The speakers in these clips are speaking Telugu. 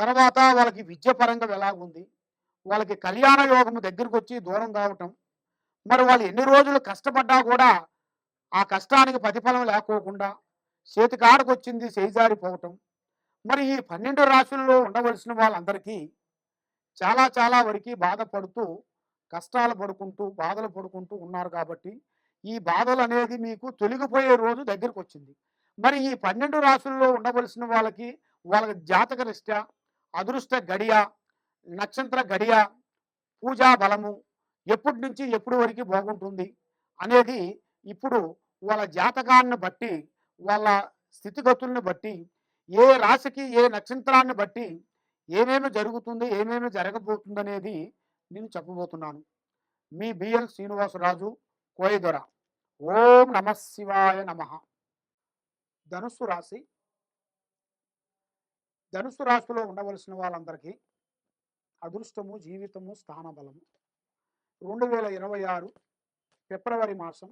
తర్వాత వాళ్ళకి విద్య పరంగా ఎలాగుంది? వాళ్ళకి కళ్యాణ యోగం దగ్గరికి వచ్చి దూరం కావటం. మరి వాళ్ళు ఎన్ని రోజులు కష్టపడ్డా కూడా ఆ కష్టానికి ప్రతిఫలం లేకోకుండా చేతికాడకు వచ్చింది చేజారిపోవటం. మరి ఈ పన్నెండు రాశుల్లో ఉండవలసిన వాళ్ళందరికీ చాలా చాలా వరకు బాధపడుతూ కష్టాలు పడుకుంటూ బాధలు పడుకుంటూ ఉన్నారు కాబట్టి ఈ బాధలు అనేది మీకు తొలగిపోయే రోజు దగ్గరికి వచ్చింది మరి ఈ పన్నెండు రాశుల్లో ఉండవలసిన వాళ్ళకి వాళ్ళ జాతక రీత్యా అదృష్ట గడియ నక్షత్ర గడియ పూజా బలము ఎప్పటి నుంచి ఎప్పుడు వరకు బాగుంటుంది అనేది ఇప్పుడు వాళ్ళ జాతకాన్ని బట్టి వాళ్ళ స్థితిగతుల్ని బట్టి ఏ రాశికి ఏ నక్షత్రాన్ని బట్టి ఏమేమి జరుగుతుంది ఏమేమి జరగబోతుంది అనేది నేను చెప్పబోతున్నాను. మీ బిఎల్ శ్రీనివాసరాజు కోయదొర. ఓం నమ శివాయ నమ. ధనుస్సు రాశి ధనుసు రాశిలో ఉండవలసిన వాళ్ళందరికీ అదృష్టము జీవితము స్థానబలము. రెండు వేల ఇరవై ఆరు ఫిబ్రవరి మాసం.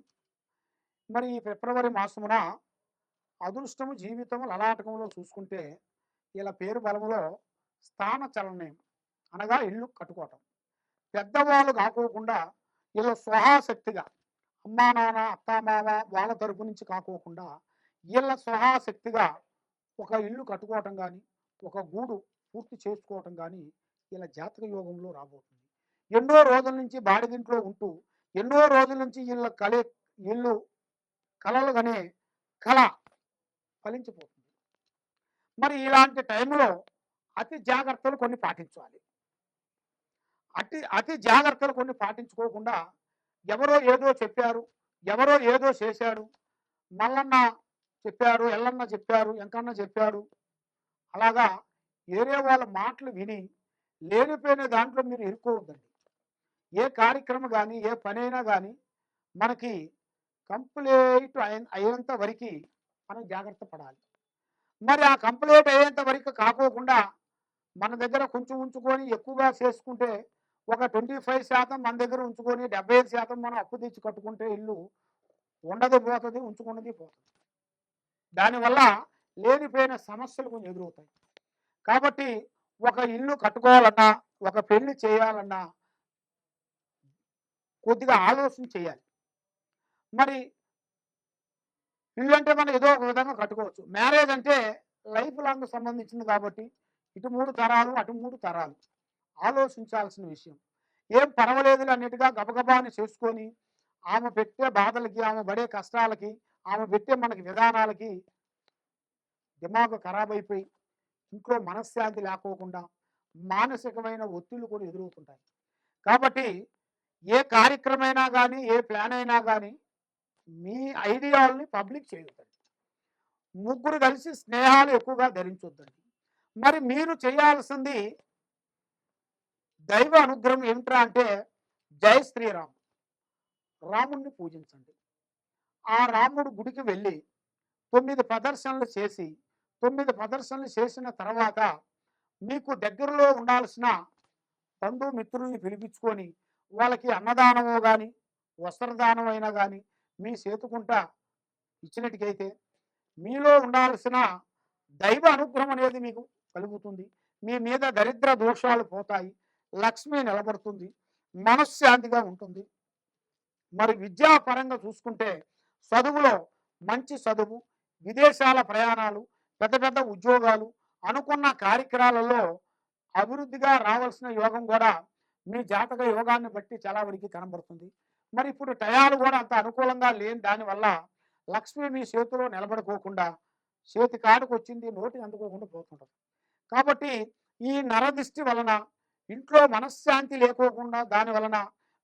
మరి ఈ ఫిబ్రవరి మాసమున అదృష్టము జీవితము లలాటకంలో చూసుకుంటే ఇలా పేరు బలములో స్థాన చలనం అనగా ఇల్లు కట్టుకోవటం. పెద్దవాళ్ళు కాకోకుండా ఇలా స్వహాశక్తిగా అమ్మా నాన్న అత్తామామ వాళ్ళ తరపు నుంచి కాకోకుండా వీళ్ళ స్వహాశక్తిగా ఒక ఇల్లు కట్టుకోవటం కానీ ఒక గూడు పూర్తి చేసుకోవటం కానీ ఇలా జాతక యోగంలో రాబోతుంది. ఎన్నో రోజుల నుంచి బాడిగింట్లో ఉంటూ ఎన్నో రోజుల నుంచి వీళ్ళ కలే ఇల్లు కలలు అనే కళ ఫలించిపోతుంది. మరి ఇలాంటి టైంలో అతి జాగ్రత్తలు కొన్ని పాటించాలి. అతి అతి జాగ్రత్తలు కొన్ని పాటించుకోకుండా ఎవరో ఏదో చెప్పారు ఎవరో ఏదో చేశాడు మల్లన్న చెప్పారు ఎల్లన్న చెప్పారు ఎంకన్న చెప్పాడు అలాగా వేరే వాళ్ళ మాటలు విని లేనిపోయిన దాంట్లో మీరు ఇరుక్కోవద్దండి ఏ కార్యక్రమం కానీ ఏ పని అయినా కానీ మనకి కంప్లీట్ అయిన అయ్యేంత వరకు మనం జాగ్రత్త పడాలి. మరి ఆ కంప్లీట్ అయ్యేంత వరకు కాకోకుండా మన దగ్గర కొంచెం ఉంచుకొని ఎక్కువగా చేసుకుంటే ఒక ట్వంటీ ఫైవ్ శాతం మన దగ్గర ఉంచుకొని డెబ్బై ఐదు శాతం మనం అప్పు తెచ్చి కట్టుకుంటే ఇల్లు ఉండదు పోతుంది ఉంచుకున్నది పోతుంది. దానివల్ల లేనిపోయిన సమస్యలు కొన్ని ఎదురవుతాయి. కాబట్టి ఒక ఇల్లు కట్టుకోవాలన్నా ఒక పెళ్ళి చేయాలన్నా కొద్దిగా ఆలోచన చేయాలి. మరి ఇల్లు అంటే మనం ఏదో ఒక విధంగా కట్టుకోవచ్చు. మ్యారేజ్ అంటే లైఫ్ లాంగ్ సంబంధించింది కాబట్టి ఇటు మూడు తరాలు అటు మూడు తరాలు. ఆలోచించాల్సిన విషయం. ఏం పర్వాలేదు అన్నట్టుగా గబగబాని చేసుకొని ఆమె పెట్టే బాధలకి ఆమె పడే కష్టాలకి ఆమె పెట్టే మనకి విధానాలకి దిమాగు ఖరాబ్ అయిపోయి ఇంట్లో మనశ్శాంతి లేకోకుండా మానసికమైన ఒత్తిళ్ళు కూడా ఎదురవుతుంటాయి. కాబట్టి ఏ కార్యక్రమైనా కానీ ఏ ప్లాన్ అయినా కానీ మీ ఐడియాలని పబ్లిక్ చేయొద్దండి. ముగ్గురు కలిసి స్నేహాలు ఎక్కువగా ధరించొద్దండి. మరి మీరు చేయాల్సింది దైవ అనుగ్రహం ఏమిట్రా అంటే జై శ్రీరామ్. రాముణ్ణి పూజించండి. ఆ రాముడు గుడికి వెళ్ళి తొమ్మిది ప్రదర్శనలు చేసి తొమ్మిది ప్రదర్శనలు చేసిన తర్వాత మీకు దగ్గరలో ఉండాల్సిన బంధుమిత్రుల్ని పిలిపించుకొని వాళ్ళకి అన్నదానము కానీ వస్త్రదానం అయినా కానీ మీ చేతుకుంటా ఇచ్చినట్టుకైతే మీలో ఉండాల్సిన దైవ అనుగ్రహం అనేది మీకు కలుగుతుంది. మీ మీద దరిద్ర దోషాలు పోతాయి. లక్ష్మి నిలబడుతుంది. మనశ్శాంతిగా ఉంటుంది. మరి విద్యాపరంగా చూసుకుంటే చదువులో మంచి చదువు విదేశాల ప్రయాణాలు పెద్ద పెద్ద ఉద్యోగాలు అనుకున్న కార్యక్రమాలలో అభివృద్ధిగా రావాల్సిన యోగం కూడా మీ జాతక యోగాన్ని బట్టి చాలా వరకు కనబడుతుంది. మరి ఇప్పుడు టయాలు కూడా అంత అనుకూలంగా లేని దానివల్ల లక్ష్మి మీ చేతిలో నిలబడుకోకుండా చేతి కాడుకు వచ్చింది నోటికి అందుకోకుండా పోతుంటుంది. కాబట్టి ఈ నరదిష్టి వలన ఇంట్లో మనశ్శాంతి లేకోకుండా దాని వలన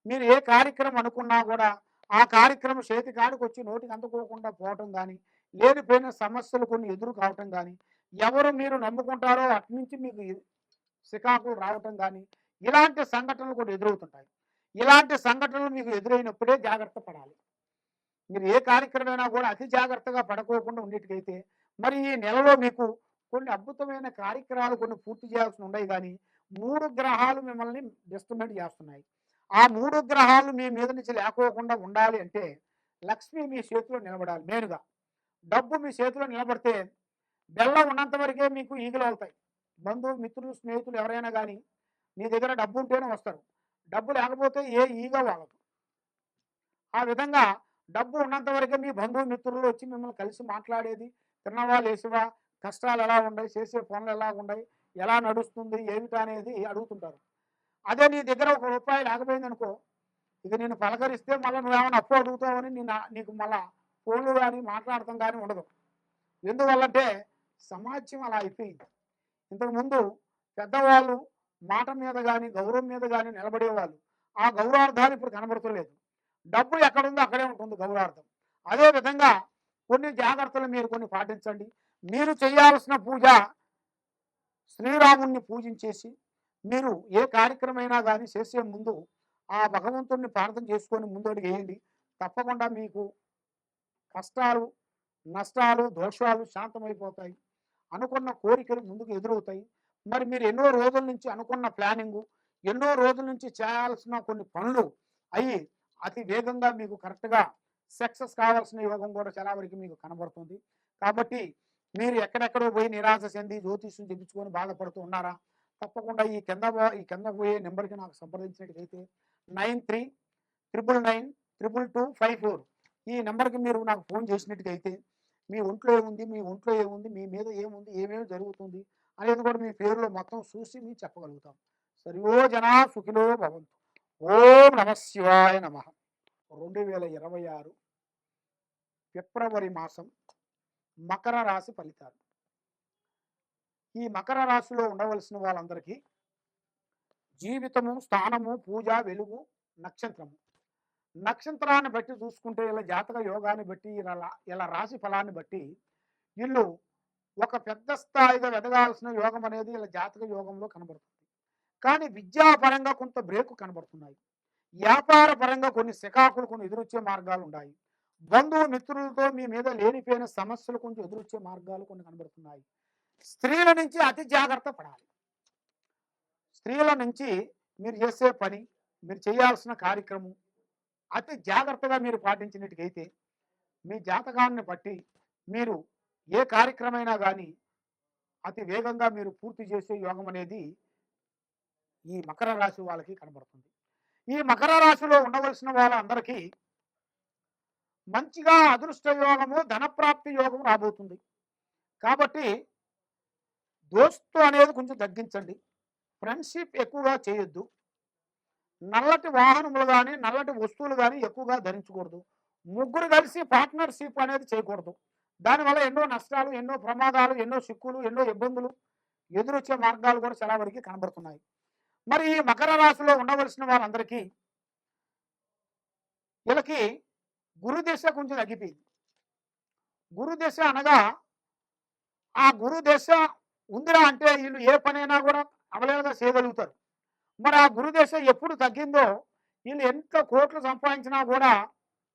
మీరు ఏ కార్యక్రమం అనుకున్నా కూడా ఆ కార్యక్రమం చేతి కాడుకు వచ్చి నోటికి అందుకోకుండా పోవటం కానీ లేనిపోయిన సమస్యలు కొన్ని ఎదురు కావటం కానీ ఎవరు మీరు నమ్ముకుంటారో అటు నుంచి మీకు ఇ- సికాకులు రావటం కానీ ఇలాంటి సంఘటనలు కూడా ఎదురవుతుంటాయి. ఇలాంటి సంఘటనలు మీకు ఎదురైనప్పుడే జాగ్రత్త పడాలి. మీరు ఏ కార్యక్రమైనా కూడా అతి జాగ్రత్తగా పడుకోకుండా ఉండేటికైతే మరి ఈ నెలలో మీకు కొన్ని అద్భుతమైన కార్యక్రమాలు కొన్ని పూర్తి చేయాల్సి ఉన్నాయి కానీ మూడు గ్రహాలు మిమ్మల్ని డిస్టర్బెంట్ చేస్తున్నాయి. ఆ మూడు గ్రహాలు మీ మీద నుంచి లేకోకుండా ఉండాలి అంటే లక్ష్మి మీ చేతిలో నిలబడాలి మెయిన్గా. డబ్బు మీ చేతిలో నిలబడితే బెల్లం ఉన్నంత వరకే మీకు ఈగలు అవుతాయి. బంధువు మిత్రులు స్నేహితులు ఎవరైనా కానీ నీ దగ్గర డబ్బు ఉంటేనే వస్తారు. డబ్బు లేకపోతే ఏ ఈగ వాళ్ళదు ఆ విధంగా డబ్బు ఉన్నంత వరకే మీ బంధువు మిత్రులు వచ్చి మిమ్మల్ని కలిసి మాట్లాడేది తిన్నవా లేసివా కష్టాలు ఎలా ఉన్నాయి చేసే పనులు ఎలా ఉన్నాయి ఎలా నడుస్తుంది ఏమిటి అనేది అడుగుతుంటారు. అదే నీ దగ్గర ఒక రూపాయి లేకపోయింది అనుకో ఇక నేను పలకరిస్తే మళ్ళీ నువ్వేమైనా అప్పు అడుగుతావని నేను నీకు మళ్ళీ ఫోన్లు కానీ మాట్లాడటం కానీ ఉండదు. ఎందువల్లంటే సమాజం అలా అయిపోయింది. ఇంతకుముందు పెద్దవాళ్ళు మాట మీద కానీ గౌరవం మీద కానీ నిలబడేవాళ్ళు. ఆ గౌరవార్థాలు ఇప్పుడు కనబడతలేదు. డబ్బు ఎక్కడుందో అక్కడే ఉంటుంది గౌరవార్థం. అదే విధంగా కొన్ని జాగ్రత్తలు మీరు కొన్ని పాటించండి. మీరు చేయాల్సిన పూజ శ్రీరాముణ్ణి పూజించేసి మీరు ఏ కార్యక్రమైనా కానీ చేసే ముందు ఆ భగవంతుణ్ణి ప్రార్థన చేసుకొని ముందడుగు వేయండి. తప్పకుండా మీకు కష్టాలు నష్టాలు దోషాలు శాంతమైపోతాయి. అనుకున్న కోరికలు ముందుకు ఎదురవుతాయి. మరి మీరు ఎన్నో రోజుల నుంచి అనుకున్న ప్లానింగు ఎన్నో రోజుల నుంచి చేయాల్సిన కొన్ని పనులు అయ్యి అతి వేగంగా మీకు కరెక్ట్గా సక్సెస్ కావాల్సిన యోగం కూడా చాలా వరకు మీకు కనబడుతుంది. కాబట్టి మీరు ఎక్కడెక్కడో పోయి నిరాశ చెంది జ్యోతిష్యం చెప్పించుకొని బాధపడుతూ ఉన్నారా? తప్పకుండా ఈ కింద ఈ కింద పోయే నెంబర్కి నాకు సంప్రదించినట్లయితే nine three triple nine triple two five four ఈ నెంబర్కి మీరు నాకు ఫోన్ చేసినట్టుగైతే మీ ఒంట్లో ఏముంది మీ ఒంట్లో ఏముంది మీ మీద ఏముంది ఏమేమి జరుగుతుంది అనేది కూడా మీ పేరులో మొత్తం చూసి మేము చెప్పగలుగుతాం. సర్వో జనా సుఖిలో భవంతు. ఓం నమ శివాయ నమ. రెండు వేల ఇరవై ఆరు ఫిబ్రవరి మాసం మకర రాశి ఫలితాలు. ఈ మకర రాశిలో ఉండవలసిన వాళ్ళందరికీ జీవితము స్థానము పూజ వెలుగు నక్షత్రము నక్షత్రాన్ని బట్టి చూసుకుంటే ఇలా జాతక యోగాన్ని బట్టి ఇలా ఇలా రాశి ఫలాన్ని బట్టి వీళ్ళు ఒక పెద్ద స్థాయిగా ఎదగాల్సిన యోగం అనేది ఇలా జాతక యోగంలో కనబడుతుంది. కానీ విద్యాపరంగా కొంత బ్రేక్ కనబడుతున్నాయి. వ్యాపార పరంగా కొన్ని శకాకులు కొన్ని ఎదురొచ్చే మార్గాలు ఉన్నాయి. బంధువు మిత్రులతో మీ మీద లేనిపోయిన సమస్యలు కొంచెం ఎదురొచ్చే మార్గాలు కొన్ని కనబడుతున్నాయి. స్త్రీల నుంచి అతి జాగ్రత్త పడాలి. స్త్రీల నుంచి మీరు చేసే పని మీరు చేయాల్సిన కార్యక్రమం అతి జాగ్రత్తగా మీరు పాటించినట్టుకైతే మీ జాతకాన్ని బట్టి మీరు ఏ కార్యక్రమైనా కానీ అతి వేగంగా మీరు పూర్తి చేసే యోగం అనేది ఈ మకర రాశి వాళ్ళకి కనబడుతుంది. ఈ మకర రాశిలో ఉండవలసిన వాళ్ళందరికీ మంచిగా అదృష్ట యోగము ధనప్రాప్తి యోగం రాబోతుంది. కాబట్టి దోస్తు అనేది కొంచెం తగ్గించండి. ఫ్రెండ్షిప్ ఎక్కువగా చేయొద్దు. నల్లటి వాహనములు కానీ నల్లటి వస్తువులు కానీ ఎక్కువగా ధరించకూడదు. ముగ్గురు కలిసి పార్ట్నర్షిప్ అనేది చేయకూడదు. దానివల్ల ఎన్నో నష్టాలు ఎన్నో ప్రమాదాలు ఎన్నో చిక్కులు ఎన్నో ఇబ్బందులు ఎదురొచ్చే మార్గాలు కూడా చాలా వరకు కనబడుతున్నాయి. మరి ఈ మకర రాశిలో ఉండవలసిన వారందరికీ వీళ్ళకి గురుదశ కొంచెం తగ్గిపోయింది. గురుదశ అనగా ఆ గురుదశ ఉందిరా అంటే వీళ్ళు ఏ పనైనా కూడా అవలేలుగా చేయగలుగుతారు. మరి ఆ గురుదశ ఎప్పుడు తగ్గిందో వీళ్ళు ఎంత కోట్లు సంపాదించినా కూడా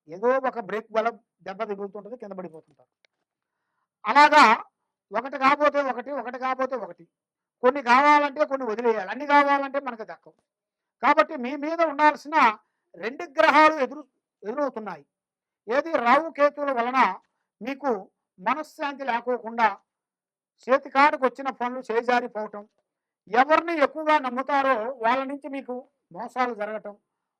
ఏదో ఒక బ్రేక్ బలం దెబ్బ తిరుగుతుంటుంది కింద పడిపోతుంటారు. అలాగా ఒకటి కాకపోతే ఒకటి ఒకటి కాకపోతే ఒకటి. కొన్ని కావాలంటే కొన్ని వదిలేయాలి. అన్ని కావాలంటే మనకు దక్కవు. కాబట్టి మీ మీద ఉండాల్సిన రెండు గ్రహాలు ఎదురు ఎదురవుతున్నాయి. ఏది రావు కేతువుల వలన మీకు మనశ్శాంతి లేకోకుండా చేతికాడికి వచ్చిన పనులు చేజారిపోవటం ఎవరిని ఎక్కువగా నమ్ముతారో వాళ్ళ నుంచి మీకు మోసాలు జరగటం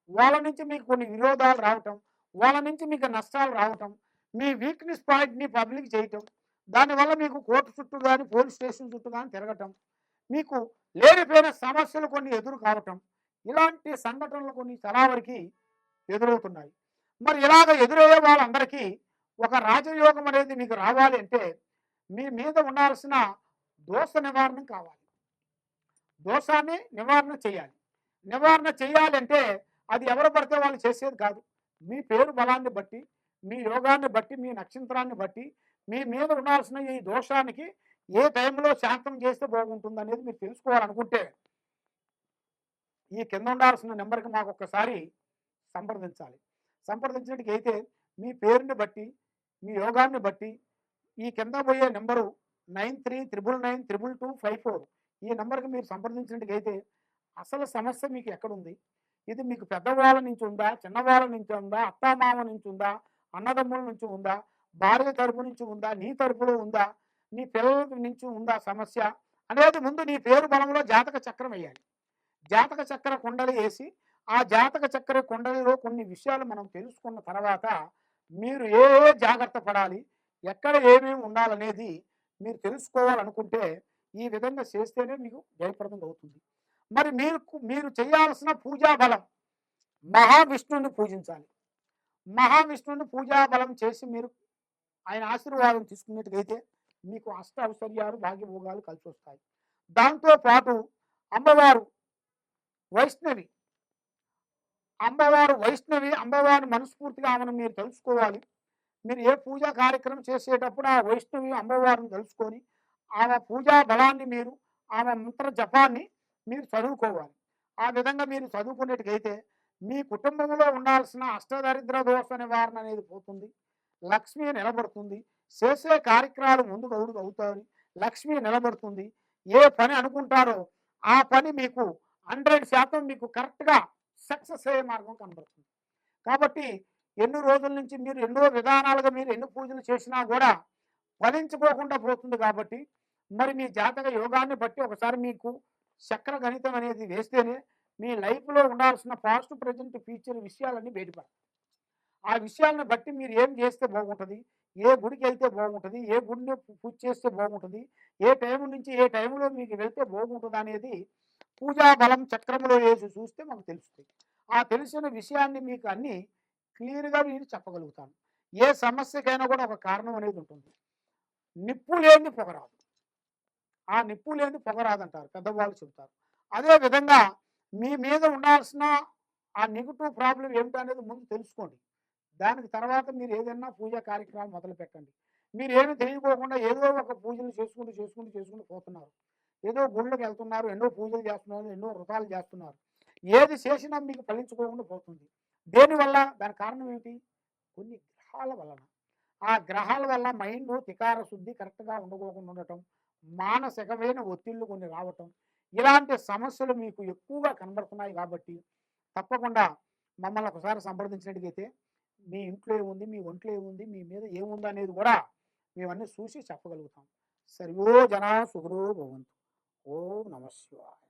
వాళ్ళ నుంచి మీకు కొన్ని విరోధాలు రావటం వాళ్ళ నుంచి మీకు నష్టాలు రావటం మీ వీక్నెస్ పాయింట్ని పబ్లిక్ చేయటం దానివల్ల మీకు కోర్టు చుట్టూ కానీ పోలీస్ స్టేషన్ చుట్టూ కానీ తిరగటం మీకు లేనిపోయిన సమస్యలు కొన్ని ఎదురు కావటం ఇలాంటి సంఘటనలు కొన్ని చాలా వరకు ఎదురవుతున్నాయి. మరి ఇలాగ ఎదురయ్యే వాళ్ళందరికీ ఒక రాజయోగం అనేది మీకు రావాలి అంటే మీ మీద ఉండాల్సిన దోష నివారణ కావాలి. దోషాన్ని నివారణ చేయాలి. నివారణ చేయాలంటే అది ఎవరు పడితే వాళ్ళు చేసేది కాదు. మీ పేరు బలాన్ని బట్టి మీ యోగాన్ని బట్టి మీ నక్షత్రాన్ని బట్టి మీ మీద ఉండాల్సిన ఈ దోషానికి ఏ టైంలో శాంతం చేస్తే బాగుంటుంది అనేది మీరు తెలుసుకోవాలనుకుంటే ఈ కింద ఉండాల్సిన నెంబర్కి మాకు ఒక్కసారి సంప్రదించాలి. సంప్రదించినట్టుగా అయితే మీ పేరుని బట్టి మీ యోగాన్ని బట్టి ఈ కింద పోయే number nine three triple nine triple two five four ఈ నెంబర్కి మీరు సంప్రదించినట్టుగైతే అయితే అసలు సమస్య మీకు ఎక్కడుంది? ఇది మీకు పెద్దవాళ్ళ నుంచి ఉందా చిన్నవాళ్ళ నుంచి ఉందా అత్తామామ నుంచి ఉందా అన్నదమ్ముల నుంచి ఉందా భార్య తరపు నుంచి ఉందా నీ తరపులో ఉందా నీ పిల్లల నుంచి ఉందా సమస్య అనేది ముందు నీ పేరు బలంలో జాతక చక్రం వేయాలి. జాతక చక్ర కుండలి వేసి ఆ జాతక చక్ర కుండలిలో కొన్ని విషయాలు మనం తెలుసుకున్న తర్వాత మీరు ఏ జాగ్రత్త పడాలి ఎక్కడ ఏమేమి ఉండాలనేది మీరు తెలుసుకోవాలనుకుంటే ఈ విధంగా చేస్తేనే మీకు జయప్రదం అవుతుంది. మరి మీరు మీరు చేయాల్సిన పూజా బలం మహావిష్ణువుని పూజించాలి. మహావిష్ణువుని పూజా బలం చేసి మీరు ఆయన ఆశీర్వాదం తీసుకున్నట్టుగైతే మీకు అష్ట ఐశ్వర్యాలు భాగ్యభోగాలు కలిసి వస్తాయి దాంతో పాటు అమ్మవారు వైష్ణవి అమ్మవారు వైష్ణవి అమ్మవారిని మనస్ఫూర్తిగా ఆమెను మీరు తెలుసుకోవాలి. మీరు ఏ పూజా కార్యక్రమం చేసేటప్పుడు ఆ వైష్ణవి అమ్మవారిని తెలుసుకొని ఆమె పూజా బలాన్ని మీరు ఆమె మంత్ర జపాన్ని మీరు చదువుకోవాలి. ఆ విధంగా మీరు చదువుకునేట్టుకైతే మీ కుటుంబంలో ఉండాల్సిన అష్టదరిద్ర దోష నివారణ అనేది పోతుంది. లక్ష్మి నిలబడుతుంది. చేసే కార్యక్రమాలు ముందుకు గౌడు అవుతాయి. లక్ష్మి నిలబడుతుంది. ఏ పని అనుకుంటారో ఆ పని మీకు హండ్రెడ్ శాతం మీకు కరెక్ట్గా సక్సెస్ అయ్యే మార్గం కనబడుతుంది. కాబట్టి ఎన్ని రోజుల నుంచి మీరు ఎన్నో విధానాలుగా మీరు ఎన్ని పూజలు చేసినా కూడా ఫలించుకోకుండా పోతుంది కాబట్టి మరి మీ జాతక యోగాన్ని బట్టి ఒకసారి మీకు చక్ర గణితం అనేది వేస్తేనే మీ లైఫ్లో ఉండాల్సిన పాస్ట్ ప్రజెంట్ ఫ్యూచర్ విషయాలన్నీ బయటపడతాయి. ఆ విషయాలను బట్టి మీరు ఏం చేస్తే బాగుంటుంది? ఏ గుడికి వెళ్తే బాగుంటుంది? ఏ గుడిని పూజ చేస్తే బాగుంటుంది? ఏ టైం నుంచి ఏ టైంలో మీకు వెళ్తే బాగుంటుంది అనేది పూజా బలం చక్రంలో వేసి చూస్తే మాకు తెలుస్తుంది. ఆ తెలిసిన విషయాన్ని మీకు అన్ని క్లియర్గా నేను చెప్పగలుగుతాను ఏ సమస్యకైనా కూడా ఒక కారణం అనేది ఉంటుంది. నిప్పు లేని పొగరాదు. ఆ నిప్పు లేని పొగరాదంటారు. పెద్దవాళ్ళు చెబుతారు. అదే విధంగా మీ మీద ఉండాల్సిన ఆ నెగిటివ్ ప్రాబ్లం ఏమిటనేది ముందు తెలుసుకోండి. దానికి తర్వాత మీరు ఏదైనా పూజా కార్యక్రమం మొదలు పెట్టండి. మీరు ఏమి తెలియకోకుండా ఏదో ఒక పూజలు చేసుకుంటూ చేసుకుంటూ చేసుకుంటూ పోతున్నారు. ఏదో గుళ్ళకి వెళ్తున్నారు ఎన్నో పూజలు చేస్తున్నారు ఎన్నో వృతాలు చేస్తున్నారు. ఏది చేసినా మీకు ఫలించుకోకుండా పోతుంది. దేనివల్ల? దాని కారణం ఏమిటి? కొన్ని గ్రహాల వలన. ఆ గ్రహాల వల్ల మైండ్ తికార శుద్ధి కరెక్ట్గా ఉండకోకుండా ఉండటం మానసికమైన ఒత్తిళ్ళు కొన్ని రావటం ఇలాంటి సమస్యలు మీకు ఎక్కువగా కనబడుతున్నాయి కాబట్టి తప్పకుండా మమ్మల్ని ఒకసారి సంప్రదించినట్టుగైతే మీ ఇంట్లో ఏముంది మీ ఒంట్లో ఏముంది మీ మీద ఏముంది అనేది కూడా మేమన్నీ చూసి చెప్పగలుగుతాం. సర్వో జన సుఖరో భవంతు. ఓం నమ శివాయ.